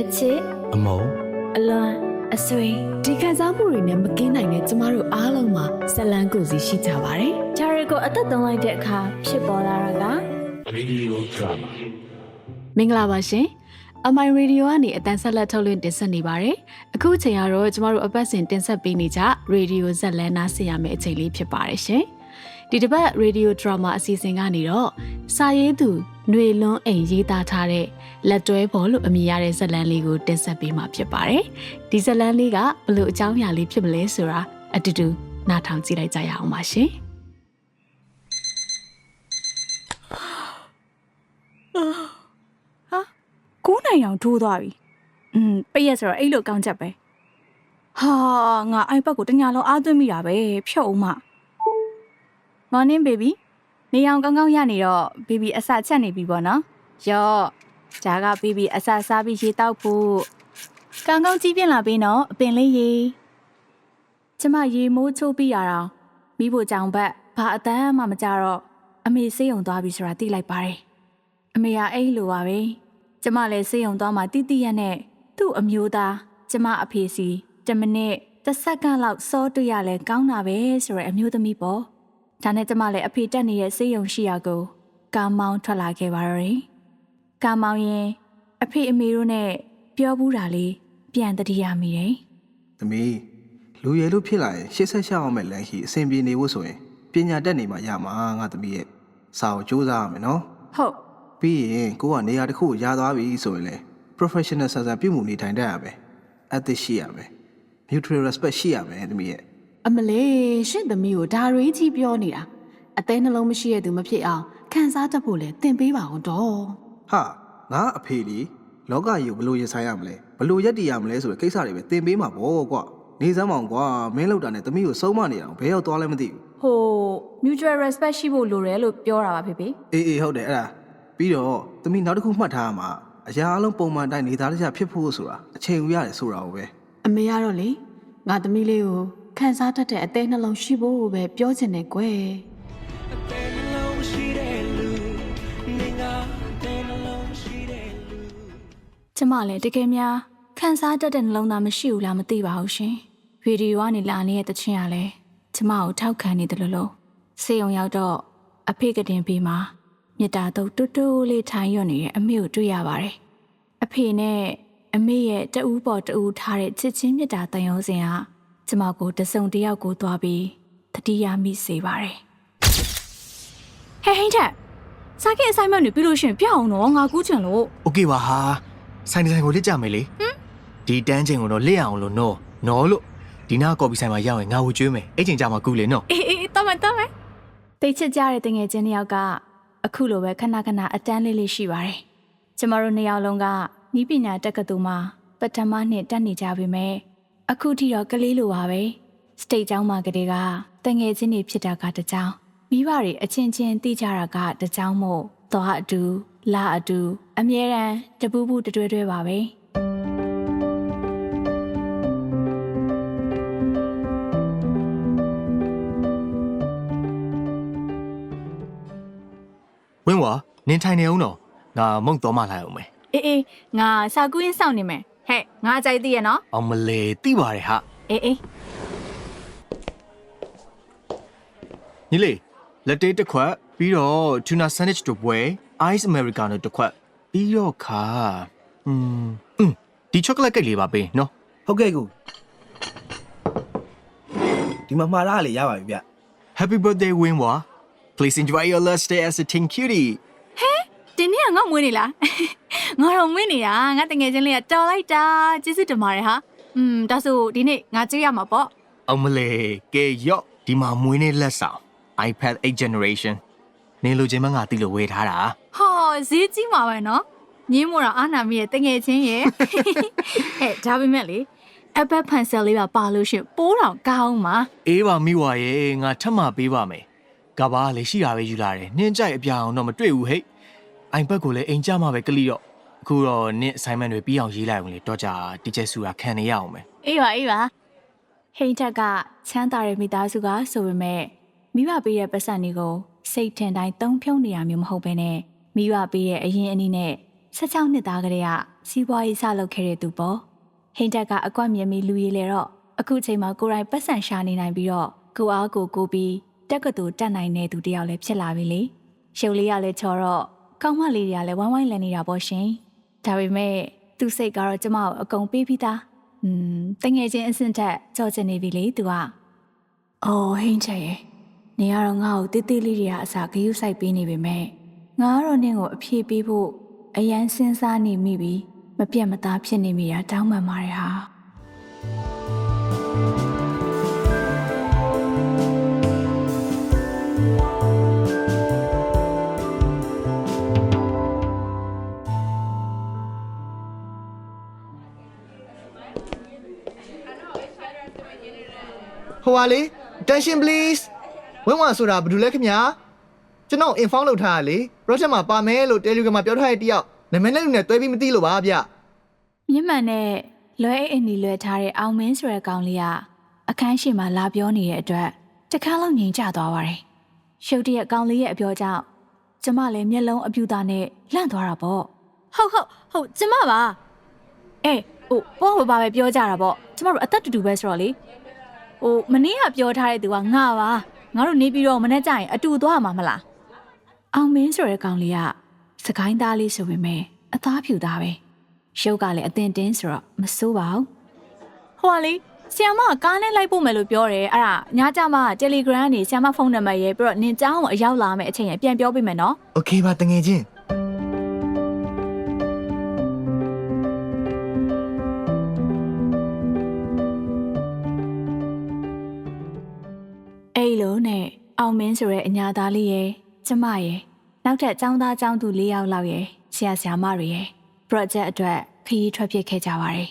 အချစ်အမုံအလွန်အဆွေဒီခံစားမှုတွေနဲ့မကင်းနိုင်တဲ့ကျမတို့အားလုံးမှာဇလန်းကိုယ်စီရှိကြပါတယ်။ဂျာရီကိုအသက်သွင်းလိုက်တဲ့အခါဖြစ်ပေါ်လာတာက Radio Drama မင်္ဂလာပါရှင်။အမိုင်ရေဒီယိုကနေအတန်းဆက်လက်ထုတ်လွှင့်တင်ဆက်နေပါတယ်။အခုချိန်ကတော့ကျမတို့အပတ်စဉ်တင်ဆက်ပေးနေကြရေဒီယိုဇက်လန်းနားဆင်ရမယ့်အချိန်လေးဖြစ်ပါတယ်ရှင်။ဒီတစ်ပတ်ရေဒီယိုဒရာမာအစီအစဉ်ကနေတော့စာရေးသူ ຫນွေလွန်းအိမ်ရေးသားထားတဲ့လက်တွဲပေါ်လို့အမည်ရတဲ့ဇက်လန်းလေးကိုတင်ဆက်ပေးမှာဖြစ်ပါတယ်။ဒီဇက်လန်းလေးကဘလို့အကြောင်းအရာလေးဖြစ်မလဲဆိုတာအတူတူနားထောင်ကြည့်လိုက်ကြရအောင်ပါရှင်။ ကိုးနိုင်အောင်ထိုးသွားပြီ။อืมပိတ်ရက်ဆိုတော့အဲ့လိုကောင်းချက်ပဲ။ဟာငါ iPad ကိုတညာလုံးအားသွင်းမိတာပဲဖြုတ်အောင်မ။ Morning baby နေအောင်ကောင်းကောင်းရနေတော့ baby အစာချက်နေပြီပေါ့နော်။ယော့ဂျာက baby အစာစားပြီးရေတောက်ဖို့ကောင်းကောင်းကြီးပြင်းလာပြီနော်အပင်လေးရေ။ကျမရေမိုးချိုးပြီးရတာမိဖို့ကြောင်ဘက်ဘာအတန်းမှမကြတော့အမေစေးုံသွားပြီဆိုတာသိလိုက်ပါတယ်။အမေကအဲ့လိုပါပဲ။ကျမလည်းစေးရုံသွားမှတိတိရက်နဲ့သူ့အမျိုးသားကျမအဖေစီ10မိနစ်တစ်စက္ကန့်လောက်စောတွေ့ရလဲကောင်းတာပဲဆိုရယ်အမျိုးသမီးပေါ့ ဒါနဲ့ကျမလည်းအဖေတက်နေတဲ့စေးရုံရှိရာကိုကားမောင်းထွက်လာခဲ့ပါတော့တယ်ကားမောင်းရင်အဖေအမေတို့နဲ့ပြောဘူးတာလေးပြန်တတိယမိတယ်သမီးလူရည်လို့ဖြစ်လာရင်ရှေ့ဆက်ရှောက်အောင်မဲ့လမ်းရှိအဆင်ပြေနေဖို့ဆိုရင်ပညာတတ်နေမှရမှာငါသမီးရဲ့စာကိုစူးစမ်းရမယ်နော်ဟုတ်ပြီးရင်ကိုကနေရာတစ်ခုကိုရသွားပြီဆိုရင်လေ professional ဆန်ဆန်ပြုမှုနေထိုင်တတ်ရမယ် ethics ရှိရမယ် mutual respect ရှိရမယ်သမီးရဲ့ အမလေးရှင့်သမီးကိုဒါရီကြီးပြောနေတာအသေးနှလုံးမရှိရသူမဖြစ်အောင်ခံစားတတ်ဖို့လဲသင်ပေးပါအောင်တော့ဟာငါအဖေလီလောကကြီးကိုဘယ်လိုရင်ဆိုင်ရမလဲဘယ်လိုရက်တည်ရမလဲဆိုတဲ့ကိစ္စတွေပဲသင်ပေးမှာပေါ့ကွာနေစမ်းမအောင်ကွာမင်းလောက်တာနဲ့သမီးကိုစုံမနေအောင်ဘယ်ရောက်သွားလဲမသိဘူးဟို mutual respect ရှိဖို့လိုတယ်လို့ပြောတာပါဖေဖေအေးအေးဟုတ်တယ်အဲ့ဒါပြီးတော့သမီးနောက်တစ်ခုမှတ်ထားရမှာအရာအလုံးပုံမှန်တိုင်းနေသားတခြားဖြစ်ဖို့ဆိုတာအချိန်ယူရတယ်ဆိုတာကိုပဲအမေကတော့လေငါသမီးလေးကို ခံစားတတ်တဲ့အသေးနှလုံးရှိဖို့ပဲပြောချင်တယ်ကွယ်ကျမလည်းတကယ်များခန်းစားတတ်တဲ့နှလုံးသားမရှိဘူးလားမသိပါဘူးရှင်ဗီဒီယိုကနေလာနေတဲ့တခြင်းကလည်းကျမကိုထောက်ခံနေတယ်လို့လို့စေယုံရောက်တော့အဖေကတင်ပေးမှာမြစ်တာတော့တူတူလေးထိုင်ရွနေတဲ့အမေကိုတွေ့ရပါတယ်အဖေနဲ့အမေရဲ့တအူးပေါ်တအူးထားတဲ့ချစ်ချင်းမြစ်တာတန်ရုံးစင်က ကျမကိုတစုံတစ်ယောက်ကိုသွားပြီးတတိယမိစေပါတယ်ဟဲဟင်းချက်စားခဲ့ assignment တွေပြီးလို့ရှရင်ပြအောင်တော့ငါကူးချင်လို့ โอเคပါဟာဆိုင်ဒီဇိုင်ကိုလက်ကြမယ်လေဒီတန်းချိန်ကိုတော့လက်ရအောင်လို့နော်နော်လို့ဒီနာကော်ပီဆိုင်မှာရောက်ရင်ငါဝကျွေးမယ်အဲ့ချိန်ကြာမှကူလေနော် အေးအေးတော့မတော့မတိတ်ချစ်ကြတဲ့တငယ်ချင်းတစ်ယောက်ကအခုလိုပဲခဏခဏအတန်းလေးလေးရှိပါတယ်ကျမတို့နှစ်ယောက်လုံးကနီးပညာတက္ကသိုလ်မှာပထမနှစ်တက်နေကြပြီမဲ့ အခုထိတော့ကလေးလိုပါပဲစတိတ်ကျောင်းမှာကလေးကတငယ်ချင်းတွေဖြစ်တာကတစ်ကြောင်းမိဘတွေအချင်းချင်းသိကြတာကတစ်ကြောင်းမို့သွားအတူလာအတူအမြဲတမ်းတပူးပူတတွဲတွဲပါပဲဝင်းဝါနင်ထိုင်နေအောင်တော့ငါမုံတော်မှလာအောင်မယ်အေးအေးငါစာကူးရင်းစောင့်နေမယ် ဟဲ့ငါကြိုက်သေးရဲ့နော် အောင်မလဲသိပါတယ်ဟာ အေးအေး ညီလေးလက်တေးတစ်ခွက်ပြီးတော့ tuna sandwich တို့ပွဲ ice americano တစ်ခွက်ပြီးတော့ခါอืมอืมဒီ chocolate cake လေးပါပေးနော် ဟုတ်ကဲ့ကူဒီမှာမှားလားလေရပါပြီဗျ Happy birthday ဝင်းဝါ Please enjoy your last day as a teen cutie ဒီနေ့ကငါမွေးနေလား ငါတော့မွေးနေတာငါတငယ်ချင်းလေးကတော်လိုက်တာကျေးဇူးတင်ပါတယ်ဟာอืมဒါဆိုဒီနေ့ငါကြွေးရမှာပေါ့အောင်မလဲကဲရော့ဒီမှာမွေးနေ့လက်ဆောင် iPad 8 generation နင်လိုချင်မငါတိလို့ဝေထားတာဟောဈေးကြီးမှာပဲနော်ညင်းမို့တော့အာနာမီရဲ့တငယ်ချင်းရဲ့ဟဲ့ဒါပေမဲ့လေအဘက်ဖန်ဆယ်လေးပါပါလို့ရှရင်ပိုးတောင်ကောင်းမှာအေးပါမိဝါရဲ့ငါထပ်မပေးပါမယ်ကဘာလေရှိတာပဲယူလာတယ်နင်းကြိုက်အပြာအောင်တော့မတွေ့ဘူးဟဲ့ iPad ကိုလည်းအိမ်ကြမှာပဲကလိတော့အခုတော့နင့် assignment တွေပြီးအောင်ရေးလိုက်အောင်လေတော့ကြာတီချာဆူတာခံနေရအောင်မယ်အေးပါအေးပါဟိန်ထက်ကချမ်းသာတဲ့မိသားစုကဆိုပေမဲ့မိဘပေးတဲ့ပတ်စံတွေကိုစိတ်ထင်တိုင်းတုံးဖြုံးနေရမျိုးမဟုတ်ဘဲနဲ့မိဘပေးရဲ့အရင်အနည်းနဲ့16နှစ်သားကလေးကစီးပွားရေးစလုပ်ခဲ့တဲ့သူပေါ့ဟိန်တက်ကအကွက်မြင်ပြီးလူရည်လေတော့အခုချိန်မှာကိုယ်တိုင်ပတ်စံရှာနေနိုင်ပြီးတော့ကိုအားကိုကိုပြီးတက်ကတူတက်နိုင်တဲ့သူတယောက်လည်းဖြစ်လာပြီလေရှုပ်လေးရလဲချော်တော့ ကောင်းမလေးတွေကလည်းဝိုင်းဝိုင်းလည်နေတာပေါ့ရှင်ဒါပေမဲ့သူစိတ်ကတော့ကျမကိုအကုန်ပေးပြီးသားอืมတငယ်ချင်းအဆင့်ထက်ကြော်ချင်နေပြီလေသူကအော်ဟိန်ချက်ရဲ့နေရတော့ငါ့ကိုတိတိလေးတွေကအစာဂယုစိုက်ပေးနေပေမဲ့ငါကတော့နင့်ကိုအဖြေပေးဖို့အရန်စဉ်းစားနေမိပြီးမပြတ်မသားဖြစ်နေမိတာတောင်းပန်ပါတယ်ဟာ ဟိုပါလေ attention please ဝင်းဝါဆိုတာဘာလို့လဲခင်ဗျာကျွန်တော် inform လုပ်ထားရလေ project မှာပါမယ်လို့ Telegram မှာပြောထားတဲ့တယောက်နာမည်နဲ့လူနဲ့တွဲပြီးမသိလို့ပါဗျမြင့်မှန်နဲ့လွဲအိမ်နီလွဲထားတဲ့အောင်မင်းဆိုတဲ့ကောင်လေးကအခန်းရှိမှလာပြောနေတဲ့အတွက်တခါလုံးငြိမ်ကျသွားပါတယ်။ရှုပ်တရက်ကောင်လေးရဲ့အပြောကြောင့်ကျမလည်းမျက်လုံးအပြူသားနဲ့လန့်သွားတာပေါ့။ဟုတ်ဟုတ်ဟုတ်ကျမပါ။အေးဟိုဘောဘာပဲပြောကြတာပေါ့။ကျမတို့အသက်တူတူပဲဆိုတော့လေ။ ဟိုမနေ့ကပြောထားတဲ့သူကငါပါ။ငါတို့နေပြီးတော့မနေ့ကျရင်အတူသွားမှာမလား။အောင်မင်းဆိုတဲ့ကောင်လေးကစကိုင်းသားလေးဆိုပေမဲ့အသားဖြူသားပဲ။ ရုပ်ကလည်းအတင်တင်းဆိုတော့မစိုးပါဘူးဟိုကလေဆီယမကကားနဲ့လိုက်ပို့မယ်လို့ပြောတယ်အဲ့ဒါညကြမှာ Telegram ကနေဆီယမဖုန်းနံပါတ်ရေးပြီးတော့နင်ကြောင်းကိုအရောက်လာမယ်အချိန်ရပြန်ပြောပေးမယ်နော် โอเคပါတငယ်ချင်း အောင်မင်းဆိုတဲ့အညာသားလေးရဲ့ကျမရဲ့နောက်ထပ်ចောင်းသားចောင်းသူ၄ယောက်လောက်ရဲ့ဆရာဆရာမတွေရဲ့ project အတွက်ခရီးထွက်ဖြစ်ခဲ့ကြပါတယ်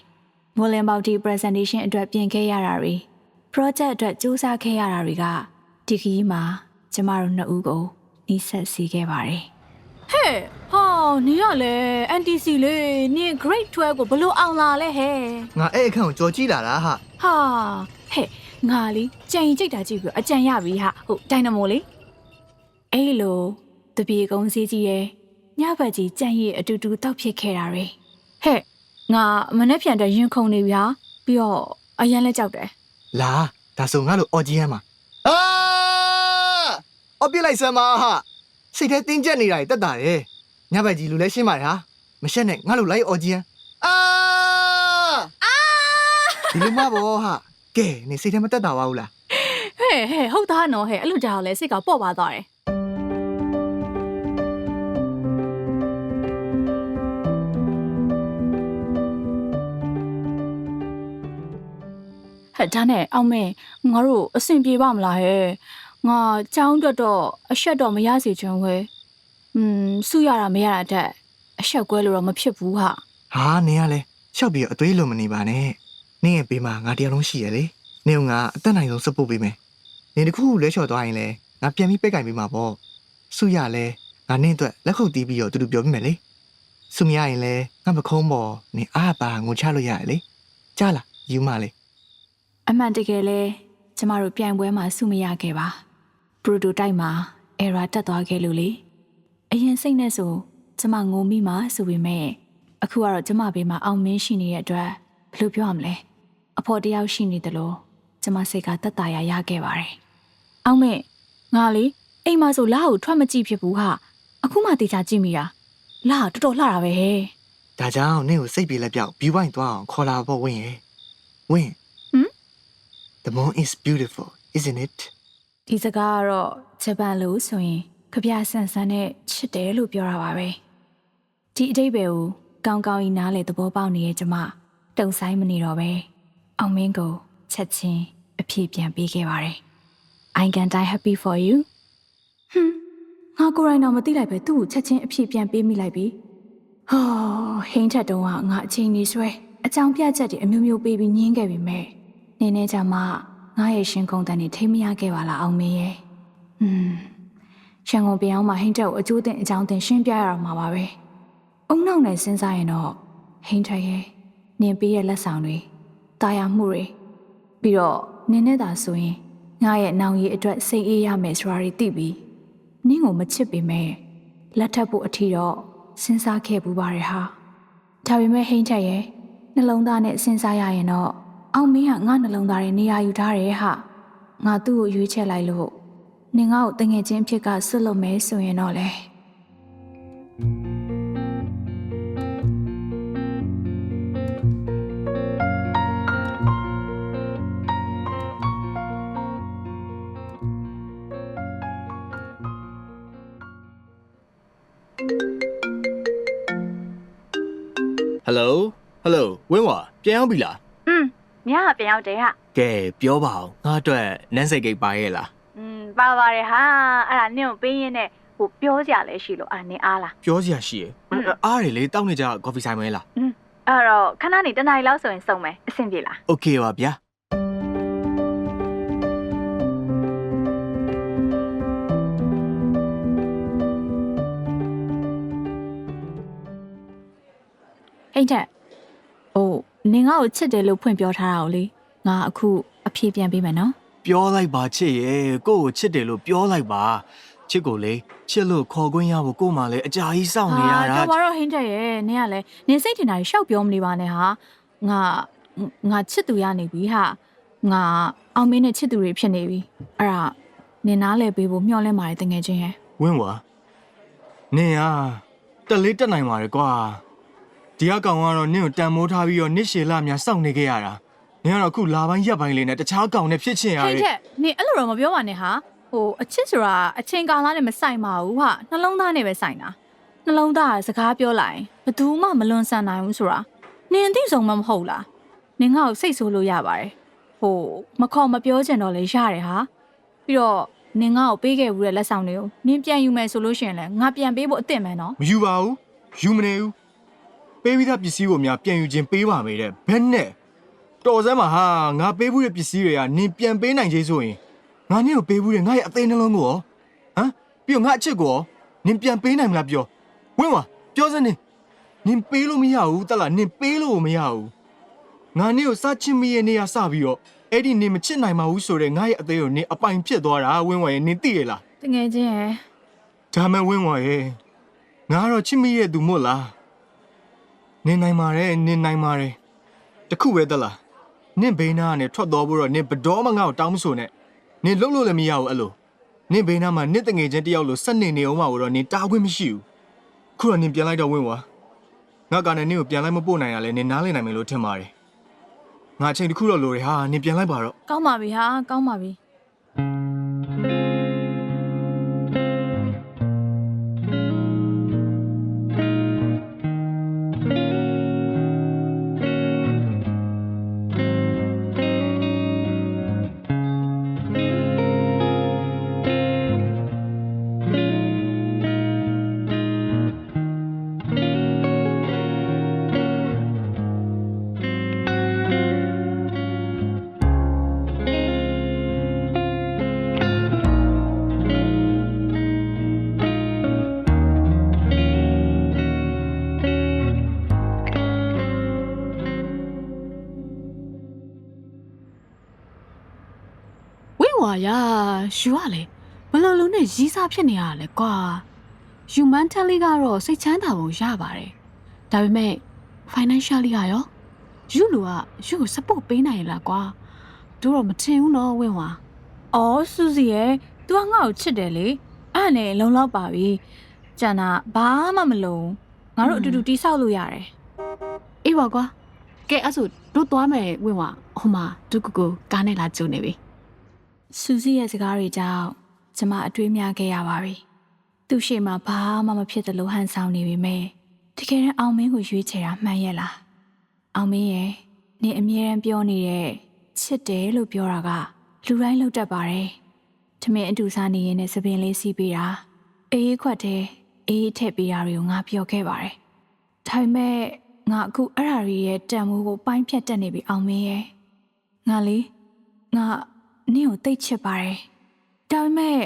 မိုလင်ပေါတီ presentation အတွက်ပြင်ခဲ့ရတာတွေ project အတွက်စူးစမ်းခဲ့ရတာတွေကဒီခရီးမှာကျမတို့နှစ်ဦးကိုနှိဆက်စီခဲ့ပါတယ်ဟဲ့ဟောနင်ကလည်း NTC လေနင် grade 12ကိုဘလို့အောင်လာလဲဟဲ့ငါအဲ့အခန့်ကိုကြော်ကြည့်လာတာဟာဟာဟဲ့ ငါလီကြံရင်ကြိတ်တာကြည့်ပြီးတော့အကြံရပြီဟာဟုတ်ဒိုင်နမိုလေအဲ့လိုတပြေကုန်းစည်းကြီးရဲ့ညဘက်ကြီးကြံရည်အတူတူတောက်ဖြစ်ခဲ့တာတွေဟဲ့ငါမနေ့ပြန်တဲ့ရင်ခုန်နေပြီဟာပြီးတော့အရန်လဲကြောက်တယ်လာဒါဆိုငါလို့အော်ဂျီယန်မှာအာအော်ပြစ်လိုက်စမ်းပါဟာစိတ်ထဲတင်းကျပ်နေတာတက်တာတယ်ညဘက်ကြီးလူလဲရှင်းပါလေဟာမရှက်နဲ့ငါလို့လိုက်အော်ဂျီယန်အာအာဒီလိုမှဘောဟာ ကဲနေစိတ်ထဲမတက်တာပါဘူးလားဟဲ့ဟဲ့ဟုတ်သားနော်ဟဲ့အဲ့လိုကြောက်လဲစိတ်ကပေါ့ပါသွားတယ်ဟဲ့ဒါနဲ့အောင်မဲငါတို့အဆင်ပြေပါမလားဟဲ့ငါကြောင်းတော့တော့အဆက်တော့မရစေချင်ဝဲอืมစုရတာမရတာတက်အဆက်ကွဲလို့တော့မဖြစ်ဘူးဟာဟာနင်ကလည်းရှောက်ပြီးတော့အသွေးလုံးမနေပါနဲ့ နင်ရဲ့ဘေးမှာငါတရားလုံးရှိရလေနင်ကငါအသက်နိုင်ဆုံးစပို့ပေးမယ်နင်တခုခုလဲလျှော်သွားရင်လည်းငါပြန်ပြီးပိတ်ကင်ပေးမှာပေါ့စုရလဲငါနင့်အတွက်လက်ခုပ်တီးပြီးတော့တူတူပြောပြမယ်လေစုမရရင်လည်းငါမခုံးပေါ်နင်အားပါငိုချလို့ရတယ်လေကြားလားယူမလေအမှန်တကယ်လဲကျမတို့ပြိုင်ပွဲမှာစုမရခဲ့ပါပရိုတိုတိုက်မှာ error တက်သွားခဲ့လို့လေအရင်စိတ်နဲ့ဆိုကျမငုံမိမှဆိုပေမဲ့အခုကတော့ကျမဘေးမှာအောင်မင်းရှိနေတဲ့အတွက်ဘယ်လိုပြောရမလဲ အဖေါ်တယောက်ရှိနေတယ်လို့ကျမစိတ်ကတက်တာရရခဲ့ပါတယ်အောင်မင်းငါလေအိမ်မှာဆိုလာကိုထွက်မကြည့်ဖြစ်ဘူးဟာအခုမှတေချာကြည့်မိတာလာတော်တော်လှတာပဲဟဲ့ဒါကြောင့်နင့်ကိုစိတ်ပြေလက်ပြောက် view point သွားအောင်ခေါ်လာဖို့ဝင်ရဲ့ဝင်ဟမ် The moon is beautiful isn't it ဒီစကားကတော့ဂျပန်လို့ဆိုရင်ကြပြဆန်ဆန်နဲ့ချစ်တယ်လို့ပြောတာပါပဲဒီအတိတ်ပဲကိုကောင်းကောင်းကြီးနားလေသဘောပေါက်နေရဲ့ကျမတုံဆိုင်မနေတော့ပဲ အောင်မင်းကိုချက်ချင်းအဖြေပြန်ပေးခဲ့ပါတယ် I can die happy for you ဟွန်းငါကိုယ်တိုင်တော့မသိလိုက်ပဲသူ့ကိုချက်ချင်းအဖြေပြန်ပေးမိလိုက်ပြီဟောဟင်းထက်တုံးကငါအချိန်ကြီးဆွဲအကြောင်းပြချက်တွေအမျိုးမျိုးပေးပြီးညင်းခဲ့ပြီမဲ့နင်းနေကြမှာငါရဲ့ရှင်ကုန်တန်နေထိမရခဲ့ပါလားအောင်မင်းရဲ့อืมရန်ကုန်ပြောင်းမှာဟင်းထက်ကိုအကျိုးတင်အကြောင်းတင်ရှင်းပြရတော့မှာပါပဲအုံနောက်နဲ့စဉ်းစားရင်တော့ဟင်းထက်ရဲ့နင်ပေးရဲ့လက်ဆောင်တွေ တာယာမှုတွေပြီးတော့နင်းနဲ့သာဆိုရင်ငါရဲ့နောင်ရည်အတွက်စိတ်အေးရမယ်ဆိုတာတွေသိပြီးနင်းကိုမချစ်ပေမဲ့လက်ထပ်ဖို့အထီတော့စဉ်းစားခဲ့ပူပါတယ်ဟာဒါပေမဲ့ဟိန်းချက်ရဲ့နှလုံးသားနဲ့စဉ်းစားရရင်တော့အောင်မင်းကငါနှလုံးသားရဲ့နေရာယူထားတယ်ဟာငါသူ့ကိုရွေးချယ်လိုက်လို့နင်ငါ့ကိုတငယ်ချင်းဖြစ်ကဆွတ်လို့မဲဆိုရင်တော့လေ ဟယ်လိုဟယ်လိုဝင်းဝါပြန်ရောက်ပြီလား อืมညကပြန်ရောက်တယ်ဟာ ကဲပြောပါအောင်ငါအတွက်နန်းစိတ်ကိတ်ပါရဲ့လား อืมပါပါတယ်ဟာအဲ့ဒါနင့်ကိုပေးရင်းနဲ့ဟိုပြောကြလဲရှိလို့အာနင်အားလား ပြောစရာရှိရယ်အားရလေတောက်နေကြကော်ဖီဆိုင်မဲလား အဲ့တော့ခဏနေတနားရီလောက်ဆိုရင်စုံမယ်အဆင်ပြေလား โอเคပါဗျာ ဟိတ်တက်ဟိုနင်ငါ့ကိုချစ်တယ်လို့ဖွင့်ပြောထားတာကိုလေငါအခုအဖြေပြန်ပေးမယ်နော်ပြောလိုက်ပါချစ်ရဲ့ကို့ကိုချစ်တယ်လို့ပြောလိုက်ပါချစ်ကိုလေချစ်လို့ခေါ်ခွင့်ရဖို့ကို့မှလည်းအကြာကြီးစောင့်နေရတာတော့ဘာတော့ဟိတ်တက်ရဲ့နင်ကလည်းနင်စိတ်ထင်တာရှောက်ပြောမနေပါနဲ့ဟာငါငါချစ်သူရနေပြီဟာငါအောင်မင်းနဲ့ချစ်သူတွေဖြစ်နေပြီအဲ့ဒါနင်နားလဲပေးဖို့မျှော်လင့်ပါတယ်တကယ်ချင်းရဲ့ဝင်းဝါနင်ဟာတက်လေးတက်နိုင်ပါလေကွာ ဒီအကောင်ကတော့နင့်ကိုတန်မိုးထားပြီးတော့နစ်ရှည်လာများစောင့်နေခဲ့ရတာနင်ကတော့အခုလာပိုင်းရက်ပိုင်းလေးနဲ့တခြားကောင်နဲ့ဖြစ်ချင်ရဟိတ်တယ်တက်နင်အဲ့လိုတော့မပြောပါနဲ့ဟာဟိုအချစ်ဆိုတာအချိန်ကာလနဲ့မဆိုင်ပါဘူးဟာနှလုံးသားနဲ့ပဲဆိုင်တာနှလုံးသားကစကားပြောလိုက်ရင်ဘယ်သူမှမလွန်ဆန်နိုင်ဘူးဆိုတာနင်အသိဆုံးမမဟုတ်လားနင်ငါ့ကိုစိတ်ဆိုးလို့ရပါတယ်ဟိုမခေါ်မပြောချင်တော့လေရတယ်ဟာပြီးတော့နင်ငါ့ကိုပေးခဲ့ဘူးတဲ့လက်ဆောင်တွေကိုနင်ပြန်ယူမယ်ဆိုလို့ရှိရင်လည်းငါပြန်ပေးဖို့အသင့်မယ်နော်မယူပါဘူးယူမနေဘူး ပေးပြီးသားပစ္စည်းကိုများပြန်ယူခြင်းပေးပါမယ်တဲ့ဘယ်နဲ့တော်စမ်းပါဟာငါပေးဘူးတဲ့ပစ္စည်းတွေကနင်ပြန်ပေးနိုင်ခြင်းဆိုရင်ငါနင့်ကိုပေးဘူးတဲ့ငါရဲ့အသေးနှလုံးကိုရောဟမ်ပြီးတော့ငါအချစ်ကိုရောနင်ပြန်ပေးနိုင်မလားပြောဝင်းဝါပြောစမ်းနေနင်ပေးလို့မရဘူးတလားနင်ပေးလို့မရဘူးငါနင့်ကိုစချစ်မိရဲ့နေရာစပြီးတော့အဲ့ဒီနင်မချစ်နိုင်ပါဘူးဆိုတဲ့ငါရဲ့အသေးကိုနင်အပိုင်ဖြစ်သွားတာဝင်းဝါရဲ့နင်သိရလားတကယ်ချင်းရဲ့ဒါမဲ့ဝင်းဝါရဲ့ငါကတော့ချစ်မိရဲ့သူမို့လား နင်နိုင်ပါတယ်နင်နိုင်ပါတယ်တခုပဲသက်လားနင်ဘေးနာကနေထွက်သွားဖို့တော့နင်ဘတော်မှငါ့ကိုတောင်းမဆိုနဲ့နင်လှုပ်လို့လည်းမရဘူးအဲ့လိုနင်ဘေးနာမှာနင်တငယ်ချင်းတယောက်လိုစက်နေနေအောင်မှာတော့နင်တားခွင့်မရှိဘူးခုတော့နင်ပြန်လိုက်တော့ဝင်းဝါငါကလည်းနင်ကိုပြန်လိုက်မပို့နိုင်ရလဲနင်နားလည်နိုင်မယ်လို့ထင်ပါတယ်ငါအချိန်တစ်ခုတော့လိုတယ်ဟာနင်ပြန်လိုက်ပါတော့ကောင်းပါပြီဟာကောင်းပါပြီ ရယူရလေဘယ်လိုလုံးနဲ့ရီးစားဖြစ်နေရတာလဲကွာယူမန်တလီကတော့စိတ်ချမ်းသာပုံရပါတယ်ဒါပေမဲ့ financially ကရောယူလူကယူကို support ပေးနိုင်ရလားကွာတို့တော့မထင်ဘူးနော်ဝင်းဝါ။အော်စူစီရဲ့ तू ကငါ့ကိုချစ်တယ်လေ။အဲ့ဒါနဲ့လုံလောက်ပါပြီ။ကျန်တာဘာမှမလုံ။ငါတို့အတူတူတိဆောက်လို့ရတယ်အေးပါကွာကဲအဲ့ဆိုတို့သွားမယ်ဝင်းဝါဟိုမှာဒုကူကူကားနဲ့လာကြုံနေပြီ။ စူစီရဲ့စကားတွေကြောင့်ကျမအတွေးများခဲ့ရပါပြီ။သူ့ရှေ့မှာဘာမှမဖြစ်သလိုဟန်ဆောင်နေပြီမဲ့တကယ်တမ်းအောင်မင်းကိုရွေးချယ်တာမှန်ရဲ့လား။အောင်မင်းရဲ့နေအမြဲတမ်းပြောနေတဲ့ချစ်တယ်လို့ပြောတာကလူတိုင်းလုပ်တတ်ပါတယ်။ထမင်းအတူစားနေရင်နဲ့သပင်လေးစီးပေးတာအေးခွက်တဲ့အေးထည့်ပေးတာတွေကိုငါပြောခဲ့ပါတယ်။ဒါပေမဲ့ငါအခုအဲ့ဓာရီရဲ့တန်မိုးကိုပိုင်းဖြတ်တက်နေပြီအောင်မင်းရဲ့ငါလေငါ နင့်ကိုတိတ်ချစ်ပါတယ်။ဒါပေမဲ့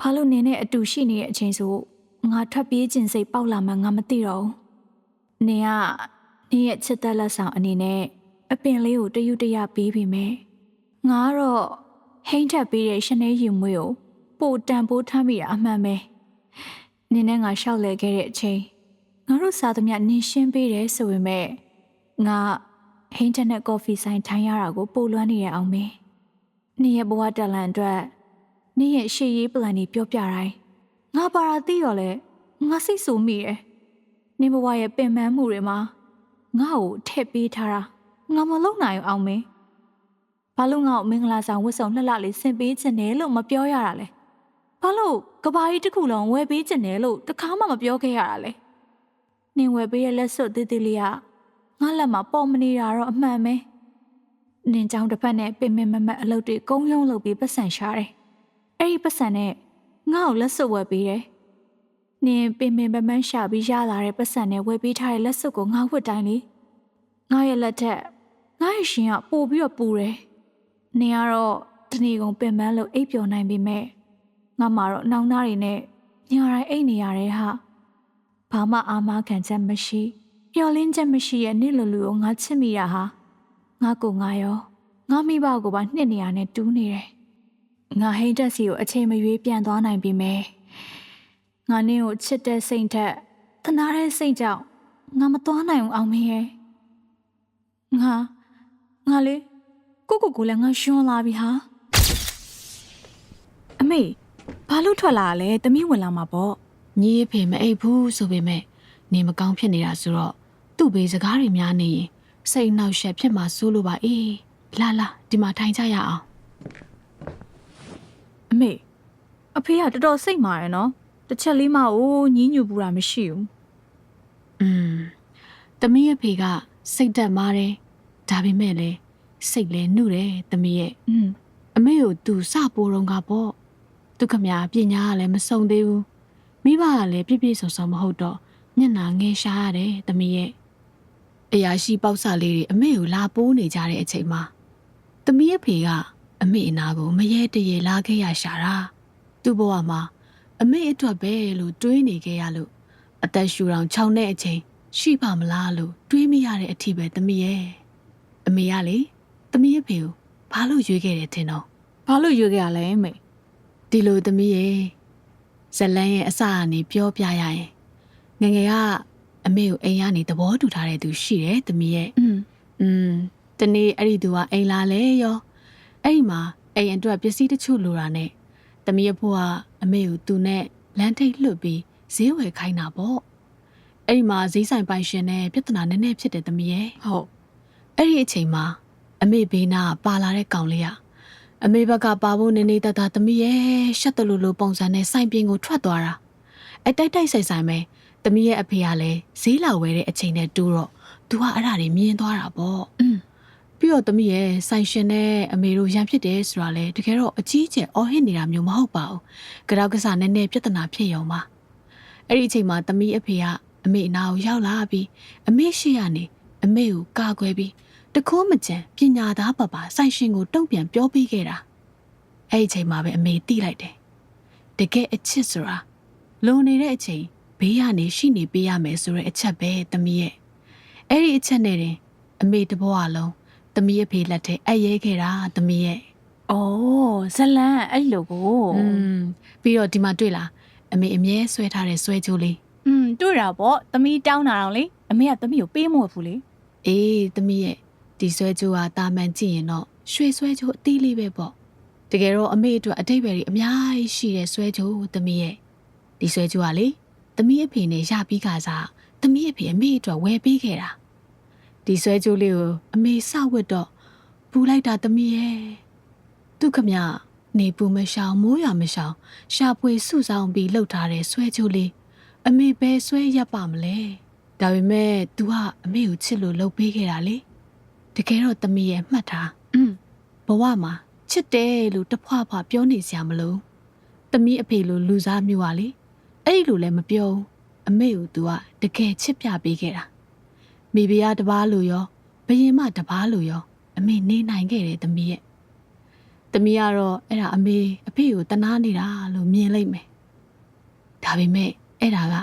ဘာလို့နင်းနဲ့အတူရှိနေတဲ့အချိန်ဆိုငါထွက်ပြေးခြင်းစိတ်ပေါက်လာမှငါမသိတော့ဘူး။နင်ကနင့်ရဲ့ချစ်သက်လက်ဆောင်အနေနဲ့အပင်လေးကိုတယူတရပေးပြီးမယ်။ငါကတော့ဟိမ့်ထက်ပေးတဲ့ရှနေယူမွေးကိုပို့တန်ပိုးထမ်းမိတာအမှန်ပဲ။နင်းနဲ့ငါရှောက်လဲခဲ့တဲ့အချိန်ငါတို့စားသမျှနင်းရှင်းပေးတယ်ဆိုပေမဲ့ငါဟင်းချက်နဲ့ကော်ဖီဆိုင်ထိုင်ရတာကိုပိုလွမ်းနေရအောင်မင်း နင်းရဲ့ဘဝတက်လန်အတွက်နင်းရဲ့ရှေ့ရေးပလန်တွေပြောပြတိုင်းငါပါရာသိတော့လဲငါစိတ်ဆူမိတယ်နင်းဘဝရဲ့ပင်ပန်းမှုတွေမှာငါ့ကိုထည့်ပေးထားတာငါမလုံနိုင်အောင်မင်းဘာလို့ငါ့ကိုမင်္ဂလာဆောင်ဝတ်စုံလှလှလေးဆင်ပေးခြင်းနဲ့လို့မပြောရတာလဲဘာလို့ကဘာကြီးတစ်ခုလုံးဝယ်ပေးခြင်းနဲ့လို့တခါမှမပြောခဲ့ရတာလဲနင်ဝယ်ပေးရဲ့လက်စွပ်သေးသေးလေးကငါလက်မှာပေါ်မနေတာတော့အမှန်ပဲ နင်ကြောင့်တစ်ဖက်နဲ့ပင်ပင်မမတ်အလုပ်တွေကုန်းရုံးလုပ်ပြီးပတ်စံရှာတယ်အဲ့ဒီပတ်စံနဲ့ငါ့ကိုလက်စွပ်ဝယ်ပေးတယ်နင်ပင်ပင်မမတ်ရှာပြီးရလာတဲ့ပတ်စံနဲ့ဝယ်ပေးထားတဲ့လက်စွပ်ကိုငါဝတ်တိုင်းလေငါရဲ့လက်ထက်ငါရဲ့ရှင်ကပို့ပြီးတော့ပူတယ်နင်ကတော့တဏီကုံပင်ပန်းလို့အိပ်ပျော်နိုင်ပေမဲ့ငါမှာတော့နှောင်းသားတွေနဲ့ညာတိုင်းအိပ်နေရတယ်ဟာဘာမှအာမခံချက်မရှိမျောလင်းချက်မရှိရဲ့နေ့လိုလိုကိုငါချစ်မိတာဟာ ငါကိုငါရောငါမိဘကိုပါနှစ်နေရနဲ့တူးနေတယ်ငါဟိန်းတက်စီကိုအချိန်မရွေးပြန်သွားနိုင်ပြီမယ်ငါနင်းကိုချစ်တဲ့စိတ်ထက်တနာတဲ့စိတ်ကြောင့်ငါမသွားနိုင်အောင်အောင်မင်းရဲ့ငါငါလေကိုကိုကိုလည်းငါရှွန်လာပြီဟာအမေဘာလို့ထွက်လာလဲတမီးဝင်လာမှာပေါ့ညီအဖေမအိပ်ဘူးဆိုပေမဲ့နေမကောင်းဖြစ်နေတာဆိုတော့သူ့ဘေးစကားတွေများနေရင် စိတ်နှောက်ယှက်ဖြစ်မှာစိုးလို့ပါအေးလာလာဒီမှာထိုင်ကြရအောင် အမေအဖေကတော်တော်စိတ်မာရယ်နော်တစ်ချက်လေးမှအိုးညင်းညူပူတာမရှိဘူး อืมတမီးအဖေကစိတ်တက်မာတယ်ဒါပေမဲ့လည်းစိတ်လည်းနှုတယ်တမီးရဲ့ อืม အမေကိုသူစပိုးတော့ကပေါ့သူခမပညာကလည်းမစုံသေးဘူးမိဘကလည်းပြည့်ပြည့်စုံစုံမဟုတ်တော့မျက်နှာငယ်ရှားရတယ်တမီးရဲ့ အရာရှိပေါက်စလေးတွေအမေကိုလာပိုးနေကြတဲ့အချိန်မှာတမီးအဖေကအမေအနာကိုမရဲတရေလာခဲ့ရရှာတာသူ့ဘဝမှာအမေအတွက်ပဲလို့တွေးနေခဲ့ရလို့အသက်ရှူတောင်ခြောက်တဲ့အချိန်ရှိပါမလားလို့တွေးမိရတဲ့အထိပဲတမီးရဲ့အမေကလေတမီးအဖေကိုဘာလို့ရွေးခဲ့တယ်ထင်တော့ဘာလို့ရွေးခဲ့ရလဲအမေဒီလိုသမီးရဲ့ဇလန်းရဲ့အစကနေပြောပြရရင်ငယ်ငယ်က အမေကိုအိမ်ကနေသဘောတူထားတဲ့သူရှိတယ်သမီးရဲ့อืมတနေ့အဲ့ဒီသူကအိမ်လာလဲရောအဲ့ဒီမှာအိမ်အတွက်ပစ္စည်းတချို့လိုတာနဲ့သမီးရဲ့ဖိုးကအမေကိုသူနဲ့လမ်းထိပ်လွတ်ပြီးဈေးဝယ်ခိုင်းတာပေါ့အဲ့ဒီမှာဈေးဆိုင်ပိုင်ရှင်နဲ့ပြဿနာနည်းနည်းဖြစ်တယ်သမီးရဲ့ဟုတ်အဲ့ဒီအချိန်မှာအမေဘေးနာပါလာတဲ့ကောင်လေးကအမေဘက်ကပါဖို့နေနေတတသမီးရဲ့ရှက်တလူလူပုံစံနဲ့ဆိုင်ပြင်ကိုထွက်သွားတာအတိုက်တိုက်ဆိုင်ဆိုင်ပဲ သမီးရဲ့အဖေကလည်းဈေးလာဝဲတဲ့အချိန်နဲ့တူတော့သူကအဲ့ဒါတွေမြင်သွားတာပေါ့อืมပြီးတော့သမီးရဲ့ဆိုင်ရှင်နဲ့အမေတို့ရန်ဖြစ်တယ်ဆိုတာလေတကယ်တော့အကြီးကျယ်အော်ဟစ်နေတာမျိုးမဟုတ်ပါဘူးကြောက်ကစားနည်းနည်းပြဿနာဖြစ်ရုံပါအဲ့ဒီအချိန်မှာသမီးအဖေကအမေအနာကိုရောက်လာပြီးအမေရှိရနေအမေကိုကာကွယ်ပြီးတခိုးမကြံပညာသားပပဆိုင်ရှင်ကိုတုံ့ပြန်ပြောပေးခဲ့တာအဲ့ဒီအချိန်မှာပဲအမေတိလိုက်တယ်တကယ်အချစ်ဆိုတာလုံနေတဲ့အချိန် ဘေးကနေရှိနေပေးရမယ်ဆိုတဲ့အချက်ပဲသမီးရဲ့အဲ့ဒီအချက်နဲ့တင်အမေတဘွားလုံးသမီးအဖေလက်ထဲအပ်ရဲခဲ့တာသမီးရဲ့ ဩဇလန်အဲ့လိုကို อืมပြီးတော့ဒီမှာတွေ့လားအမေအမြဲဆွဲထားတဲ့ဆွဲကြိုးလေး อืมတွေ့တာပေါ့သမီးတောင်းတာတော့လေအမေကသမီးကိုပေးမဝတ်ဘူးလေ အေးသမီးရဲ့ဒီဆွဲကြိုးကတာမန်ကြည့်ရင်တော့ရွှေဆွဲကြိုးအသေးလေးပဲပေါ့တကယ်တော့အမေအတွက်အတိတ်ပဲကြီးအများကြီးရှိတဲ့ဆွဲကြိုးသမီးရဲ့ဒီဆွဲကြိုးကလေ သမီးအဖေနဲ့ရပြီးကစားသမီးအဖေအမေအတွက်ဝယ်ပေးခဲ့တာဒီဆွဲကြိုးလေးကိုအမေစဝတ်တော့ပူလိုက်တာသမီးရဲ့သူခမနေပူမရှောင်မိုးရွာမရှောင်ရှာဖွေစုဆောင်ပြီးလှုပ်ထားတဲ့ဆွဲကြိုးလေးအမေပဲဆွဲရက်ပါမလဲဒါပေမဲ့ तू ကအမေကိုချစ်လို့လှုပ်ပေးခဲ့တာလေ တကယ်တော့သမီးရဲ့မှတ်ထားอืมဘဝမှာချစ်တယ်လို့တဖွာဖွာပြောနေစရာမလိုသမီးအဖေလိုလူစားမျိုးပါလေ အဲ့ဒီလိုလည်းမပြောဘူးအမေကို तू ကတကယ်ချစ်ပြပေးခဲ့တာမိဖုရားတပားလိုရောဘယင်မတပားလိုရော အမေနေနိုင်ခဲ့တယ်သမီးရဲ့သမီးကတော့အဲ့ဒါအမေအဖေကိုတနာနေတာလို့မြင်လိုက်မယ်ဒါပေမဲ့အဲ့ဒါက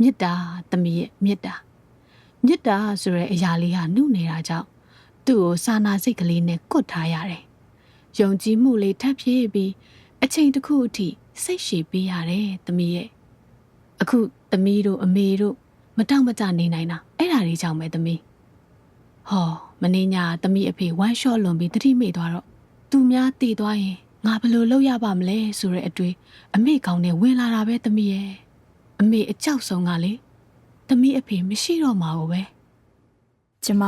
မေတ္တာသမီးရဲ့မေတ္တာမေတ္တာဆိုတဲ့အရာလေးဟာနှုတ်နေတာကြောင့်သူ့ကိုစာနာစိတ်ကလေးနဲ့ကွတ်ထားရတယ်။ယုံကြည်မှုလေးထပ်ဖြည့်ပြီးအချိန်တစ်ခုအထိစိတ်ရှည်ပေးရတယ်သမီးရဲ့။ အခုသမီးတို့အမေတို့မတောင့်မကြနေနိုင်တာအဲ့ဒါတွေကြောင့်ပဲသမီးဟောမင်းညာသမီးအဖေဝမ်းလျှော့လွန်ပြီးတတိမိသွားတော့သူများတည်သွားရင်ငါဘယ်လိုလုပ်ရပါမလဲဆိုတဲ့အတွေ့အမေကောင်းနဲ့ဝင်လာတာပဲသမီးရဲ့အမေအကြောက်ဆုံးကလေသမီးအဖေမရှိတော့မှာကိုပဲကျမ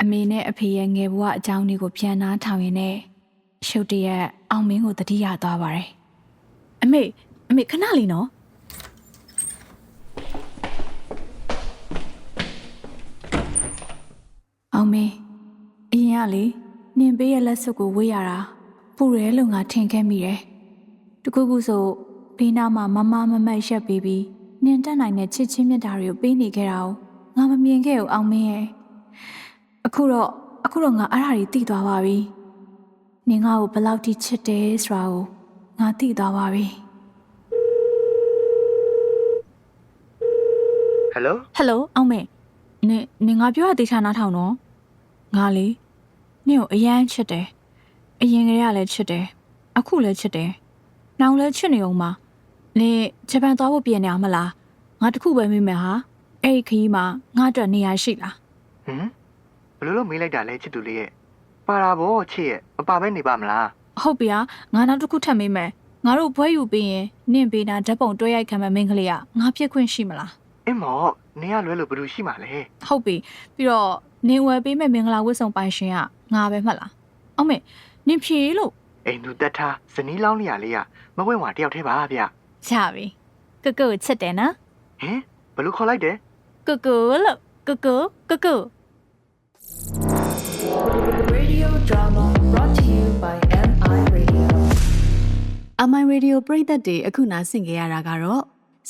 အမေနဲ့အဖေရဲ့ငယ်ဘဝအကြောင်းတွေကိုပြန်နားထောင်ရင်းနဲ့ရှုပ်တရက်အောင်မင်းကိုတတိယသွားပါတယ်အမေအမေခဏလေးနော် အောင်မင်းအရင်ကလေနင်ပေးရဲ့လက်စွပ်ကိုဝေးရတာပူရဲလို့ငါထင်ခဲ့မိတယ်တခုခုဆိုဘေးနားမှာမမမမတ်ရက်ပေးပြီးနင်တက်နိုင်တဲ့ချစ်ချင်းမြတ်တာတွေကိုပေးနေခဲ့တာကိုငါမမြင်ခဲ့ဘူးအောင်မင်းရဲ့အခုတော့အခုတော့ငါအားအရာတွေသိသွားပါပြီနင်ငါ့ကိုဘယ်လောက်ထိချစ်တယ်ဆိုတာကိုငါသိသွားပါပြီဟယ်လိုဟယ်လိုအောင်မေနင်နင်ငါပြောရသေးချာနားထောင်နော် ငါလေနင့်ကိုအရန်ချစ်တယ်အရင်ကတည်းကလည်းချစ်တယ်အခုလည်းချစ်တယ်နောင်လည်းချစ်နေအောင်ပါနင်ဂျပန်သွားဖို့ပြင်နေအောင်မလားငါတခုပဲမေးမယ်ဟာအဲ့ဒီခရီးမှာငါအတွက်နေရာရှိလားဟမ်ဘယ်လိုလုပ်မေးလိုက်တာလဲချစ်သူလေးရဲ့ပါတာဗောချစ်ရဲ့မပါဘဲနေပါမလားဟုတ်ပြီဟာငါနောက်တစ်ခုထပ်မေးမယ်ငါတို့ဘွဲယူပြီးရင်နင့်ပေးတာဓာတ်ပုံတွဲရိုက်ခံမဲ့မင်းကလေးကငါဖြစ်ခွင့်ရှိမလားအင်းမော်နင်ကလွဲလို့ဘယ်လိုရှိမှာလဲဟုတ်ပြီပြီးတော့ နင်ဝယ်ပေးမဲ့မင်္ဂလာဝတ်ဆောင်ပိုင်ရှင်ကငါပဲမှတ်လားအောင်မေနင်ဖြေလို့အိမ်သူတက်ထားဇနီးလောင်းလျာလေးကမဝဲဝါတယောက်တည်းပါဗျရပြီကကုတ်ချစ်တယ်နော်ဟင်ဘယ်လိုခေါ်လိုက်တယ်ကကုတ်လို့ကကုတ်ကကုတ် Radio drama brought to you by MI Radio. အမိုင်ရေဒီယိုပရိသတ်တွေအခုနားဆင်ကြရတာကတော့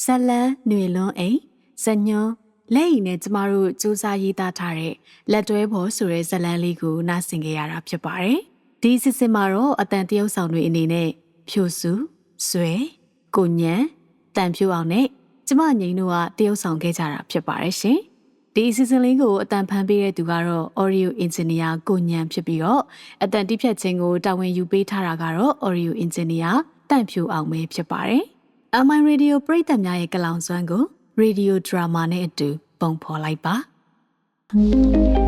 ဇလန်းຫນွေလွန်းအိမ်ဇညွန်း လက်ရည်နဲ့ကျမတို့စူးစမ်းရေးသားထားတဲ့လက်တွဲဖို့ဆိုတဲ့ဇလန်းလေးကိုနားဆင်ကြရတာဖြစ်ပါတယ်။ဒီစစ်စစ်မှာတော့အတန်တရုပ်ဆောင်တွေအနေနဲ့ဖြိုစုဆွဲကိုညံတန်ဖြိုအောင်နဲ့ကျမငိန်တို့ကတရုပ်ဆောင်ခဲ့ကြတာဖြစ်ပါတယ်ရှင်။ဒီစီစဉ်လေးကိုအတန်ဖန်ပေးတဲ့သူကတော့ Audio Engineer ကိုညံဖြစ်ပြီးတော့အတန်တိဖြတ်ခြင်းကိုတာဝန်ယူပေးထားတာကတော့ Audio Engineer တန့်ဖြူအောင်ပဲဖြစ်ပါတယ်။ MI Radio ပရိသတ်များရဲ့ကလောင်စွမ်းကို Radio Drama နဲ့အတူပုံဖော်လိုက်ပါ။